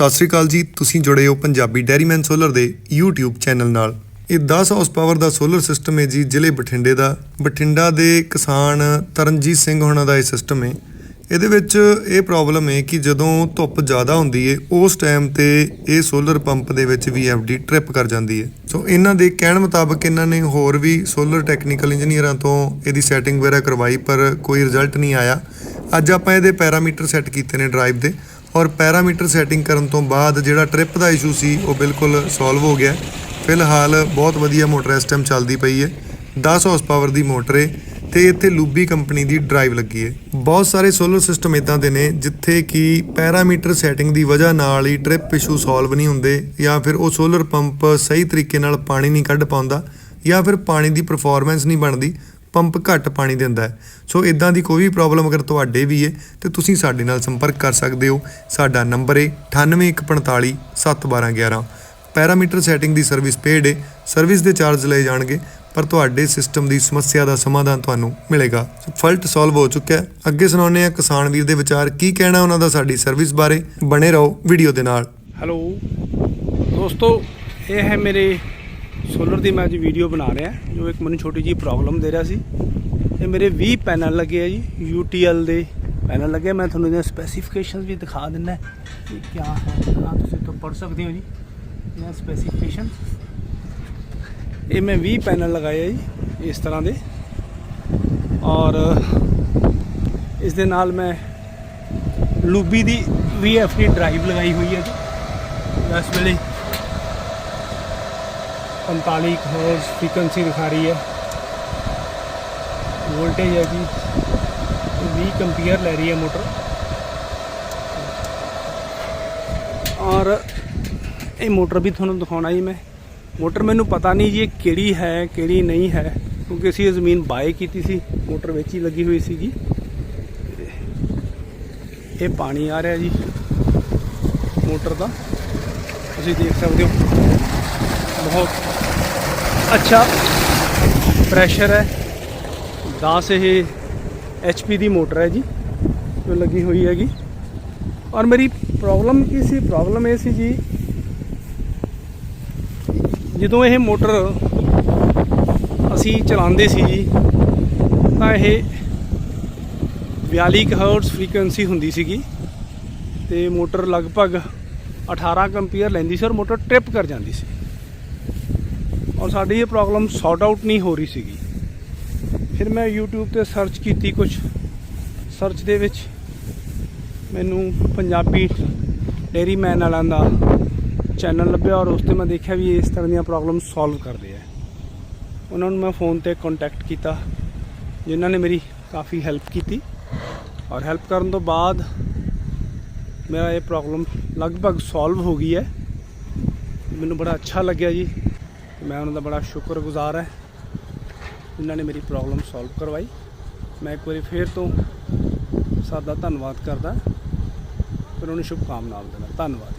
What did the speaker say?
ਸਤਿ ਸ੍ਰੀ ਅਕਾਲ ਜੀ। ਤੁਸੀਂ ਜੁੜੇ ਹੋ ਪੰਜਾਬੀ ਡੈਰੀਮੈਨ ਸੋਲਰ ਦੇ YouTube ਚੈਨਲ ਨਾਲ। ਇਹ 10 ਹਾਊਸ ਪਾਵਰ ਦਾ ਸੋਲਰ ਸਿਸਟਮ ਹੈ ਜੀ, ਜ਼ਿਲ੍ਹੇ ਬਠਿੰਡੇ ਦਾ। ਬਠਿੰਡਾ ਦੇ ਕਿਸਾਨ ਤਰਨਜੀਤ ਸਿੰਘ ਹੋਣਾ ਦਾ ਇਹ ਸਿਸਟਮ ਹੈ। ਇਹਦੇ ਵਿੱਚ ਇਹ ਪ੍ਰੋਬਲਮ ਹੈ ਕਿ ਜਦੋਂ ਧੁੱਪ ਜ਼ਿਆਦਾ ਹੁੰਦੀ ਹੈ, ਉਸ ਟਾਈਮ ਤੇ ਇਹ ਸੋਲਰ ਪੰਪ ਦੇ ਵਿੱਚ ਵੀ VFD ਟ੍ਰਿਪ ਕਰ ਜਾਂਦੀ ਹੈ। ਸੋ ਇਹਨਾਂ ਦੇ ਕਹਿਣ ਮੁਤਾਬਕ ਇਹਨਾਂ ਨੇ ਹੋਰ ਵੀ ਸੋਲਰ ਟੈਕਨੀਕਲ ਇੰਜੀਨੀਅਰਾਂ ਤੋਂ ਇਹਦੀ ਸੈਟਿੰਗ ਵਗੈਰਾ ਕਰਵਾਈ, ਪਰ ਕੋਈ ਰਿਜ਼ਲਟ ਨਹੀਂ ਆਇਆ। ਅੱਜ ਆਪਾਂ ਇਹਦੇ ਪੈਰਾਮੀਟਰ ਸੈੱਟ ਕੀਤੇ ਨੇ ਡਰਾਈਵ ਦੇ। ਔਰ ਪੈਰਾਮੀਟਰ ਸੈਟਿੰਗ ਕਰਨ ਤੋਂ ਬਾਅਦ ਜਿਹੜਾ ਟ੍ਰਿਪ ਦਾ ਇਸ਼ੂ ਸੀ, ਉਹ ਬਿਲਕੁਲ ਸੋਲਵ ਹੋ ਗਿਆ। ਫਿਲਹਾਲ ਬਹੁਤ ਵਧੀਆ ਮੋਟਰ ਇਸ ਟਾਈਮ ਚੱਲਦੀ ਪਈ ਹੈ। 10 ਹਾਰਸ ਪਾਵਰ ਦੀ ਮੋਟਰ ਹੈ ਤੇ ਇੱਥੇ ਲੂਬੀ ਕੰਪਨੀ ਦੀ ਡਰਾਈਵ ਲੱਗੀ ਹੈ। ਬਹੁਤ ਸਾਰੇ ਸੋਲਰ ਸਿਸਟਮ ਇਦਾਂ ਦੇ ਨੇ ਜਿੱਥੇ ਕਿ ਪੈਰਾਮੀਟਰ ਸੈਟਿੰਗ ਦੀ ਵਜ੍ਹਾ ਨਾਲ ਹੀ ਟ੍ਰਿਪ ਇਸ਼ੂ ਸੋਲਵ ਨਹੀਂ ਹੁੰਦੇ ਜਾਂ ਫਿਰ ਉਹ ਸੋਲਰ ਪੰਪ ਸਹੀ ਤਰੀਕੇ ਨਾਲ ਪਾਣੀ ਨਹੀਂ ਕੱਢ ਪਾਉਂਦਾ ਜਾਂ ਫਿਰ ਪਾਣੀ ਦੀ ਪਰਫਾਰਮੈਂਸ ਨਹੀਂ ਬਣਦੀ। ਪੰਪ ਘੱਟ ਪਾਣੀ ਦਿੰਦਾ ਹੈ। ਸੋ ਇਦਾਂ ਦੀ ਕੋਈ ਵੀ ਪ੍ਰੋਬਲਮ ਅਗਰ ਤੁਹਾਡੇ ਵੀ ਹੈ ਤੇ ਤੁਸੀਂ ਸਾਡੇ ਨਾਲ ਸੰਪਰਕ ਕਰ ਸਕਦੇ ਹੋ। ਸਾਡਾ ਨੰਬਰ ਹੈ 9814 71211 ਪੈਰਾਮੀਟਰ ਸੈਟਿੰਗ ਦੀ ਸਰਵਿਸ ਪੇਡ ਹੈ ਸਰਵਿਸ ਦੇ ਚਾਰਜ ਲਏ ਜਾਣਗੇ, ਪਰ ਤੁਹਾਡੇ ਸਿਸਟਮ ਦੀ ਸਮੱਸਿਆ ਦਾ ਸਮਾਧਾਨ ਤੁਹਾਨੂੰ ਮਿਲੇਗਾ। ਫਲਟ ਸੋਲਵ ਹੋ ਚੁੱਕਿਆ ਅੱਗੇ ਸੁਣਾਉਂਦੇ ਆ ਕਿਸਾਨ ਵੀਰ ਦੇ ਵਿਚਾਰ। ਕੀ ਕਹਿਣਾ ਉਹਨਾਂ ਦਾ ਸਾਡੀ ਸਰਵਿਸ ਬਾਰੇ? ਬਣੇ ਰਹੋ ਵੀਡੀਓ ਦੇ ਨਾਲ। ਹੈਲੋ ਦੋਸਤੋ, ਇਹ ਹੈ ਮੇਰੇ ਸੋਲਰ ਦੀ ਮੈਂ ਅੱਜ ਵੀਡੀਓ ਬਣਾ ਰਿਹਾ, ਜੋ ਇੱਕ ਮੈਨੂੰ ਛੋਟੀ ਜੀ ਪ੍ਰੋਬਲਮ ਦੇ ਰਿਹਾ ਸੀ। ਇਹ ਮੇਰੇ 20 ਪੈਨਲ ਲੱਗੇ ਆ ਜੀ UTL ਦੇ ਪੈਨਲ ਲੱਗੇ ਮੈਂ ਤੁਹਾਨੂੰ ਇਹਦੇ ਸਪੈਸੀਫਿਕੇਸ਼ਨਸ ਵੀ ਦਿਖਾ ਦਿੰਦਾ ਕਿ ਕੀ ਹੈ ਹਾਂ ਤੁਸੀਂ ਤੋਂ ਪੜ੍ਹ ਸਕਦੇ ਹੋ ਜੀ। ਇਹ ਸਪੈਸੀਫਿਕੇਸ਼ਨ ਇਹ ਮੈਂ 20 ਪੈਨਲ ਲਗਾਏ ਆ ਜੀ, ਇਸ ਤਰ੍ਹਾਂ ਦੇ। ਔਰ ਇਸ ਦੇ ਨਾਲ ਮੈਂ ਲੂਬੀ ਦੀ VFD ਡਰਾਈਵ ਲਗਾਈ ਹੋਈ ਹੈ ਜੀ। ਇਸ ਵੇਲੇ 45 ਹਰਟਜ਼ ਫ੍ਰੀਕੁਐਂਸੀ ਦਿਖਾ ਰਹੀ ਹੈ। ਵੋਲਟੇਜ ਹੈ ਜੀ 20 ਕੰਪੀਅਰ ਲੈ ਰਹੀ ਹੈ ਮੋਟਰ ਔਰ ਇਹ ਮੋਟਰ ਵੀ ਤੁਹਾਨੂੰ ਦਿਖਾਉਣਾ ਜੀ ਮੈਂ। ਮੋਟਰ ਮੈਨੂੰ ਪਤਾ ਨਹੀਂ ਜੀ ਇਹ ਕਿਹੜੀ ਹੈ, ਕਿਹੜੀ ਨਹੀਂ ਹੈ, ਕਿਉਂਕਿ ਅਸੀਂ ਇਹ ਜ਼ਮੀਨ ਬਾਏ ਕੀਤੀ ਸੀ ਮੋਟਰ ਵਿੱਚ ਹੀ ਲੱਗੀ ਹੋਈ ਸੀਗੀ। ਜੀ ਇਹ ਪਾਣੀ ਆ ਰਿਹਾ ਜੀ ਮੋਟਰ ਦਾ। ਤੁਸੀਂ ਦੇਖ ਸਕਦੇ ਹੋ। ਬਹੁਤ ਅੱਛਾ ਪ੍ਰੈਸ਼ਰ ਹੈ। 10 ਇਹ HP ਦੀ ਮੋਟਰ ਹੈ ਜੀ, ਜੋ ਲੱਗੀ ਹੋਈ ਹੈਗੀ। ਔਰ ਮੇਰੀ ਪ੍ਰੋਬਲਮ ਕੀ ਸੀ? ਪ੍ਰੋਬਲਮ ਇਹ ਸੀ ਜੀ, ਜਦੋਂ ਇਹ ਮੋਟਰ ਅਸੀਂ ਚਲਾਉਂਦੇ ਸੀ ਜੀ, ਤਾਂ ਇਹ 42 ਹਰਟਜ਼ ਫ੍ਰੀਕੁਐਂਸੀ ਹੁੰਦੀ ਸੀਗੀ। ਤੇ ਮੋਟਰ ਲਗਭਗ 18 ਕੰਪੀਅਰ ਲੈਂਦੀ ਸੀ ਔਰ ਮੋਟਰ ਟ੍ਰਿਪ ਕਰ ਜਾਂਦੀ ਸੀ। ਔਰ ਸਾਡੀ ਇਹ ਪ੍ਰੋਬਲਮ ਸੌਟ ਆਊਟ ਨਹੀਂ ਹੋ ਰਹੀ ਸੀਗੀ। ਫਿਰ ਮੈਂ YouTube ਤੇ ਸਰਚ ਕੀਤੀ ਕੁਝ ਸਰਚ ਦੇ ਵਿੱਚ ਮੈਨੂੰ ਪੰਜਾਬੀ ਡੇਰੀ ਮੈਨ ਵਾਲਿਆਂ ਦਾ ਚੈਨਲ ਲੱਭਿਆ ਔਰ ਉਸ ਤੇ ਮੈਂ ਦੇਖਿਆ ਵੀ ਇਸ ਤਰ੍ਹਾਂ ਦੀਆਂ ਪ੍ਰੋਬਲਮ ਸੋਲਵ ਕਰਦੇ ਆ। ਉਹਨਾਂ ਨੂੰ ਮੈਂ ਫੋਨ ਤੇ ਕੰਟੈਕਟ ਕੀਤਾ, ਜਿਨ੍ਹਾਂ ਨੇ ਮੇਰੀ ਕਾਫੀ ਹੈਲਪ ਕੀਤੀ। ਔਰ ਹੈਲਪ ਕਰਨ ਤੋਂ ਬਾਅਦ ਮੇਰਾ ਇਹ ਪ੍ਰੋਬਲਮ ਲਗਭਗ ਸੋਲਵ ਹੋ ਗਈ ਹੈ। ਮੈਨੂੰ ਬੜਾ ਅੱਛਾ ਲੱਗਿਆ ਜੀ। ਮੈਂ ਉਹਨਾਂ ਦਾ ਬੜਾ ਸ਼ੁਕਰਗੁਜ਼ਾਰ ਹਾਂ। ਜਿਨ੍ਹਾਂ ਨੇ ਮੇਰੀ ਪ੍ਰੋਬਲਮ ਸੋਲਵ ਕਰਵਾਈ। ਮੈਂ ਇੱਕ ਵਾਰੀ ਫੇਰ ਤੋਂ ਸਾਡਾ ਧੰਨਵਾਦ ਕਰਦਾ। ਫਿਰ ਉਹਨੂੰ ਸ਼ੁਭ ਕਾਮਨਾਵਾਂ ਦਿੰਦਾ ਧੰਨਵਾਦ।